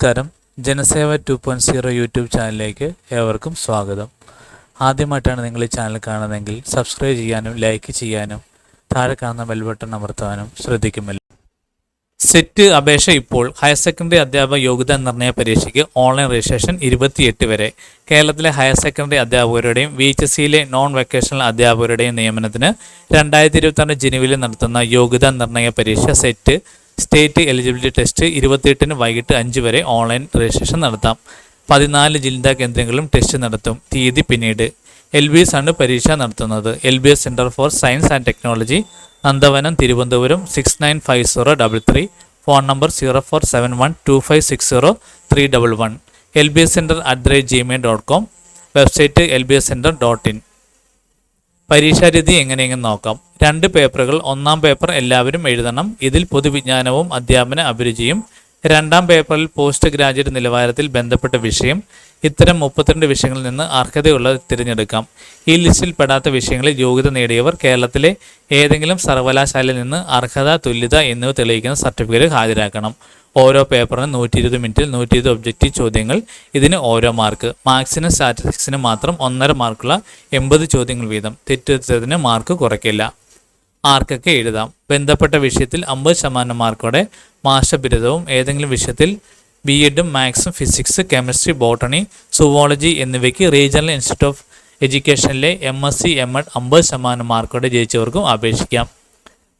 നമസ്കാരം. Janaseva two point zero YouTube ചാനലിലേക്ക് ഏവർക്കും സ്വാഗതം. ആദ്യമായിട്ടാണ് നിങ്ങൾ ഈ ചാനൽ കാണുന്നതെങ്കിൽ സബ്സ്ക്രൈബ് ചെയ്യാനും ലൈക്ക് ചെയ്യാനും താഴെ കാണുന്ന ബെൽ ബട്ടൺ അമർത്താനും ശ്രദ്ധിക്കുമല്ലോ. സെറ്റ് അപേക്ഷ ഇപ്പോൾ ഹയർ സെക്കൻഡറി അധ്യാപക യോഗ്യതാ നിർണയ പരീക്ഷയ്ക്ക് ഓൺലൈൻ രജിസ്ട്രേഷൻ ഇരുപത്തിയെട്ട് വരെ. കേരളത്തിലെ ഹയർ സെക്കൻഡറി അധ്യാപകരുടെയും വി എച്ച് സിയിലെ നോൺ വെക്കേഷണൽ അധ്യാപകരുടെയും നിയമനത്തിന് രണ്ടായിരത്തി ഇരുപത്തി ജനുവരിയിൽ നടത്തുന്ന യോഗ്യതാ നിർണയ പരീക്ഷ സെറ്റ് സ്റ്റേറ്റ് എലിജിബിലിറ്റി ടെസ്റ്റ് ഇരുപത്തിയെട്ടിന് വൈകിട്ട് അഞ്ച് വരെ ഓൺലൈൻ രജിസ്ട്രേഷൻ നടത്താം. പതിനാല് ജില്ലാ കേന്ദ്രങ്ങളിലും ടെസ്റ്റ് നടത്തും. തീയതി പിന്നീട്. എൽ ബി എസ് ആണ് പരീക്ഷ നടത്തുന്നത്. L B S centre for science and technology Nandavanam Thiruvananthapuram six nine five zero double three. Phone number zero four seven one two five six zero three double one. L B S centre at the rate Gmail dot com. Website L B S centre dot in. പരീക്ഷാരീതി എങ്ങനെയെങ്കിലും നോക്കാം. രണ്ട് പേപ്പറുകൾ ഒന്നാം paper എല്ലാവരും എഴുതണം. ഇതിൽ പൊതുവിജ്ഞാനവും അധ്യാപന അഭിരുചിയും രണ്ടാം പേപ്പറിൽ പോസ്റ്റ് ഗ്രാജുവേറ്റ് നിലവാരത്തിൽ ബന്ധപ്പെട്ട വിഷയം ഇത്തരം മുപ്പത്തിരണ്ട് വിഷയങ്ങളിൽ നിന്ന് അർഹതയുള്ളത് തിരഞ്ഞെടുക്കാം. ഈ ലിസ്റ്റിൽ പെടാത്ത വിഷയങ്ങളിൽ യോഗ്യത നേടിയവർ കേരളത്തിലെ ഏതെങ്കിലും സർവകലാശാലയിൽ നിന്ന് അർഹത തുല്യത എന്നിവ തെളിയിക്കുന്ന സർട്ടിഫിക്കറ്റ് ഹാജരാക്കണം. ഓരോ പേപ്പറിനും നൂറ്റി ഇരുപത് മിനിറ്റിൽ നൂറ്റി ഇരുപത് ഒബ്ജക്റ്റീവ് ചോദ്യങ്ങൾ. ഇതിന് ഓരോ മാർക്ക് മാത്സിനും സ്റ്റാറ്റിസ്റ്റിക്സിനും മാത്രം ഒന്നര മാർക്കുള്ള എൺപത് ചോദ്യങ്ങൾ വീതം. തെറ്റുത്തതിന് മാർക്ക് കുറയ്ക്കില്ല. ആർക്കൊക്കെ എഴുതാം? ബന്ധപ്പെട്ട വിഷയത്തിൽ അമ്പത് ശതമാനം മാർക്കോടെ മാസ്റ്റർ ബിരുദവും ഏതെങ്കിലും വിഷയത്തിൽ ബി എഡും മാത്സും ഫിസിക്സ് കെമിസ്ട്രി ബോട്ടണി സുവോളജി എന്നിവയ്ക്ക് regional institute of എഡ്യൂക്കേഷനിലെ M S C M Ed അമ്പത് ശതമാനം മാർക്കോടെ ജയിച്ചവർക്കും അപേക്ഷിക്കാം.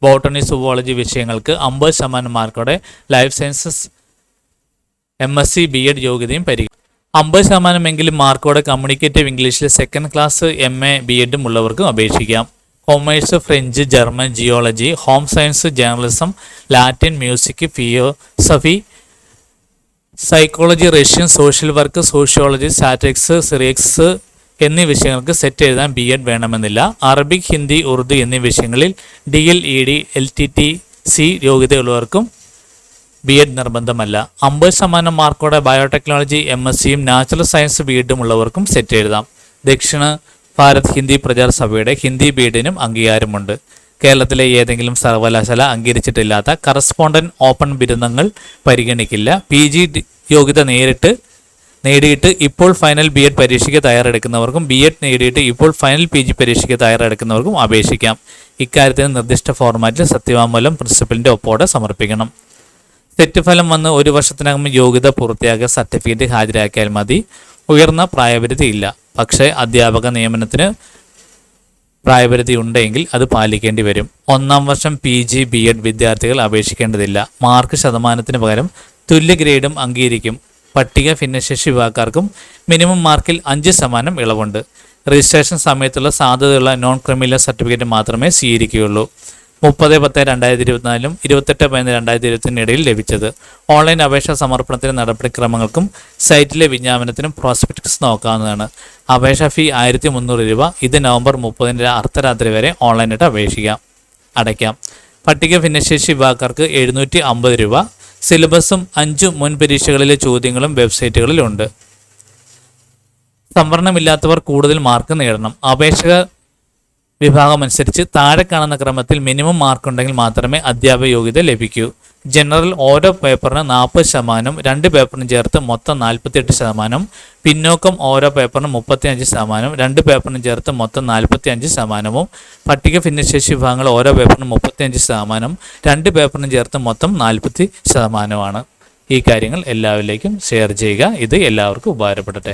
ബോട്ടണി സുവോളജി വിഷയങ്ങൾക്ക് അമ്പത് ശതമാനം മാർക്കോടെ life sciences M S C B Ed യോഗ്യതയും പരിഗണി അമ്പത് ശതമാനമെങ്കിലും മാർക്കോടെ കമ്മ്യൂണിക്കേറ്റീവ് ഇംഗ്ലീഷിൽ second class M A B എഡും ഉള്ളവർക്കും അപേക്ഷിക്കാം. Commerce French German geology home science journalism Latin music philosophy psychology Russian social work sociology statics Syriacs എന്നീ വിഷയങ്ങൾക്ക് സെറ്റ് എഴുതാൻ ബി എഡ് വേണമെന്നില്ല. അറബിക് ഹിന്ദി ഉറുദു എന്നീ വിഷയങ്ങളിൽ D L E D L T T C യോഗ്യതയുള്ളവർക്കും B Ed നിർബന്ധമല്ല. അമ്പത് ശതമാനം മാർക്കോടെ ബയോടെക്നോളജി എം എസ് സിയും നാച്ചുറൽ സയൻസ് ബി എഡും ഉള്ളവർക്കും സെറ്റ് എഴുതാം. ദക്ഷിണ ഭാരത് ഹിന്ദി പ്രചാർ സഭയുടെ ഹിന്ദി ബി എഡിനും അംഗീകാരമുണ്ട്. കേരളത്തിലെ ഏതെങ്കിലും സർവകലാശാല അംഗീകരിച്ചിട്ടില്ലാത്ത കറസ്പോണ്ടന്റ് ഓപ്പൺ ബിരുദങ്ങൾ പരിഗണിക്കില്ല. പി ജി യോഗ്യത നേരിട്ട് നേടിയിട്ട് ഇപ്പോൾ ഫൈനൽ ബി എഡ് പരീക്ഷയ്ക്ക് തയ്യാറെടുക്കുന്നവർക്കും ബി എഡ് നേടിയിട്ട് ഇപ്പോൾ ഫൈനൽ പി ജി പരീക്ഷയ്ക്ക് തയ്യാറെടുക്കുന്നവർക്കും അപേക്ഷിക്കാം. ഇക്കാര്യത്തിന് നിർദ്ദിഷ്ട ഫോർമാറ്റിൽ സത്യവാങ്മൂലം പ്രിൻസിപ്പലിന്റെ ഒപ്പോടെ സമർപ്പിക്കണം. തെറ്റ് ഫലം വന്ന് ഒരു വർഷത്തിനകം യോഗ്യത പൂർത്തിയാക്കിയ സർട്ടിഫിക്കറ്റ് ഹാജരാക്കിയാൽ മതി. ഉയർന്ന പ്രായപരിധി ഇല്ല. പക്ഷേ അധ്യാപക നിയമനത്തിന് പ്രായപരിധി ഉണ്ടെങ്കിൽ അത് പാലിക്കേണ്ടി വരും. ഒന്നാം വർഷം പി ജി ബി എഡ് വിദ്യാർത്ഥികൾ അപേക്ഷിക്കേണ്ടതില്ല. മാർക്ക് ശതമാനത്തിന് പകരം തുല്യ ഗ്രേഡും അംഗീകരിക്കും. പട്ടിക ഭിന്നശേഷി വിഭാഗക്കാർക്കും മിനിമം മാർക്കിൽ അഞ്ച് ശതമാനം ഇളവുണ്ട്. രജിസ്ട്രേഷൻ സമയത്തുള്ള സാധ്യതയുള്ള നോൺ ക്രിമിനൽ സർട്ടിഫിക്കറ്റ് മാത്രമേ സ്വീകരിക്കുകയുള്ളൂ. മുപ്പത് പത്ത് രണ്ടായിരത്തി ഇരുപത്തിനാലിലും ഇരുപത്തെട്ട് പതിനൊന്ന് രണ്ടായിരത്തി ഇരുപത്തിനിടയിൽ ലഭിച്ചത്. ഓൺലൈൻ അപേക്ഷ സമർപ്പണത്തിന് നടപടിക്രമങ്ങൾക്കും സൈറ്റിലെ വിജ്ഞാപനത്തിനും പ്രോസ്പെക്ടസ് നോക്കാവുന്നതാണ്. അപേക്ഷാ ഫീ ആയിരത്തി മുന്നൂറ് രൂപ. ഇത് നവംബർ മുപ്പതിന് അർദ്ധരാത്രി വരെ ഓൺലൈനായിട്ട് അപേക്ഷിക്കാം. അടയ്ക്കാം. പട്ടിക ഭിന്നശേഷി വിഭാഗക്കാർക്ക് എഴുന്നൂറ്റി അമ്പത് രൂപ. സിലബസും അഞ്ച് മുൻ പരീക്ഷകളിലെ ചോദ്യങ്ങളും വെബ്സൈറ്റുകളിലുണ്ട്. സംവരണമില്ലാത്തവർ കൂടുതൽ മാർക്ക് നേടണം. അപേക്ഷക വിഭാഗം അനുസരിച്ച് താഴെ കാണുന്ന ക്രമത്തിൽ മിനിമം മാർക്ക് ഉണ്ടെങ്കിൽ മാത്രമേ അധ്യാപക യോഗ്യത ലഭിക്കൂ. ജനറൽ ഓരോ പേപ്പറിന് നാൽപ്പത് ശതമാനം രണ്ട് പേപ്പറിന് ചേർത്ത് മൊത്തം നാൽപ്പത്തിയെട്ട് ശതമാനം പിന്നോക്കം ഓരോ പേപ്പറിന് മുപ്പത്തിയഞ്ച് ശതമാനം രണ്ട് പേപ്പറിന് ചേർത്ത് മൊത്തം നാൽപ്പത്തിയഞ്ച് ശതമാനവും പട്ടിക ഭിന്നശേഷി വിഭാഗങ്ങൾ ഓരോ പേപ്പറിന് മുപ്പത്തിയഞ്ച് ശതമാനം രണ്ട് പേപ്പറിന് ചേർത്ത് മൊത്തം നാൽപ്പത്തി ശതമാനമാണ്. ഈ കാര്യങ്ങൾ എല്ലാവരിലേക്കും ഷെയർ ചെയ്യുക. ഇത് എല്ലാവർക്കും ഉപകാരപ്പെടട്ടെ.